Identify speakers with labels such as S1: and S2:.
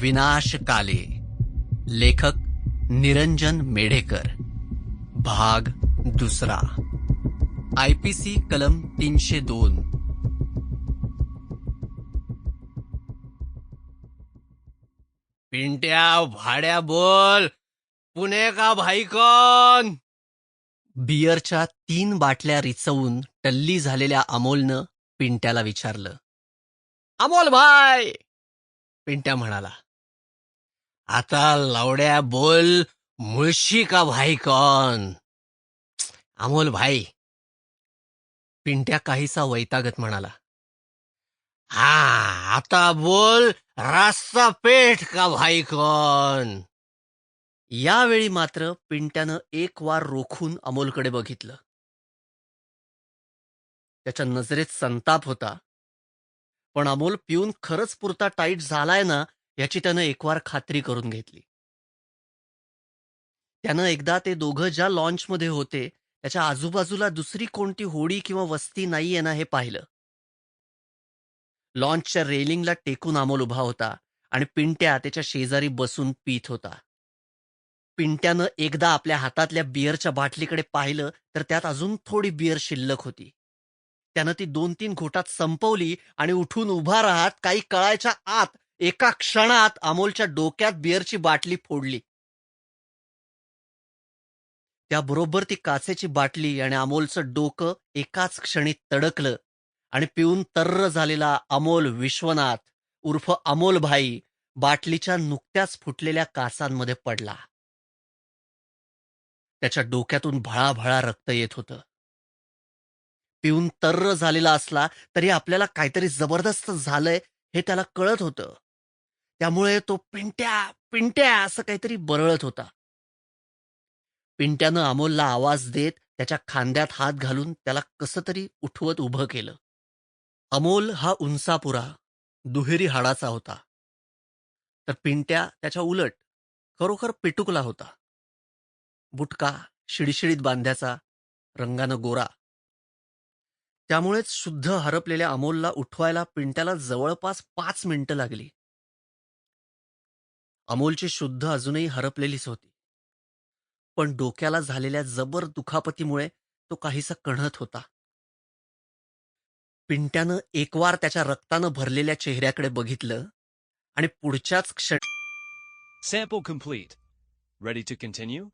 S1: विनाश काले लेखक निरंजन मेढेकर. भाग दुसरा. आयपीसी कलम तीनशे दोन. पिंट्या भाड्या बोल. पुणे का भाई कोण बियरच्या तीन बाटल्या रिचवून टल्ली झालेल्या अमोलनं पिंट्याला विचारलं. अमोल भाई पिंट्या म्हणाला. आता लवड्या बोल मुळशी का भाई कॉन? अमोल भाई पिंट्या काहीसा वैतागत म्हणाला. हा आता बोल रास्ता पेठ का भाई कॉन? यावेळी मात्र पिंट्यानं एक वार रोखून अमोलकडे बघितलं. त्याच्या नजरेत संताप होता. पण अमोल पिऊन खरंच पुरता टाईट झालाय ना याची त्यानं एकवार खात्री करून घेतली. त्यानं एकदा ते दोघं ज्या लॉन्चमध्ये होते त्याच्या आजूबाजूला दुसरी कोणती होडी किंवा वस्ती नाहीये ना हे पाहिलं. लॉन्चच्या रेलिंगला टेकून अमोल उभा होता आणि पिंट्या त्याच्या शेजारी बसून पीत होता. पिंट्यानं एकदा आपल्या हातातल्या बिअरच्या बाटलीकडे पाहिलं तर त्यात अजून थोडी बिअर शिल्लक होती. त्यानं ती दोन तीन घोटात संपवली आणि उठून उभा राहत काही कळायच्या आत एका क्षणात अमोलच्या डोक्यात बिअरची बाटली फोडली. त्याबरोबर ती काचेची बाटली आणि अमोलचं डोकं एकाच क्षणी तडकलं आणि पिऊन तर्र झालेला अमोल विश्वनाथ उर्फ अमोल भाई बाटलीच्या नुकत्याच फुटलेल्या कासांमध्ये पडला. त्याच्या डोक्यातून भळाभळा रक्त येत होतं. पिऊन तर्र झालेला असला तरी आपल्याला काहीतरी जबरदस्त झालंय हे त्याला कळत होतं. त्यामुळे तो पिंट्या पिंट्या असं काहीतरी बरळत होता. पिंट्यानं अमोलला आवाज देत त्याच्या खांद्यात हात घालून त्याला कसं तरी उठवत उभं केलं. अमोल हा उंचापुरा दुहेरी हाडाचा होता. तर पिंट्या त्याच्या उलट खरोखर पिटुकला होता. बुटका शिडीशिडीत बांध्याचा रंगानं गोरा. त्यामुळेच शुद्ध हरपलेल्या अमोलला उठवायला पिंट्याला जवळपास पाच मिनिटं लागली. अमोलची शुद्ध अजूनही हरपलेलीच होती. पण डोक्याला झालेल्या जबर दुखापतीमुळे तो काहीसा कणत होता. पिंट्यानं एकवार त्याच्या रक्तानं भरलेल्या चेहऱ्याकडे बघितलं आणि पुढच्याच क्षण
S2: sample complete ready to continue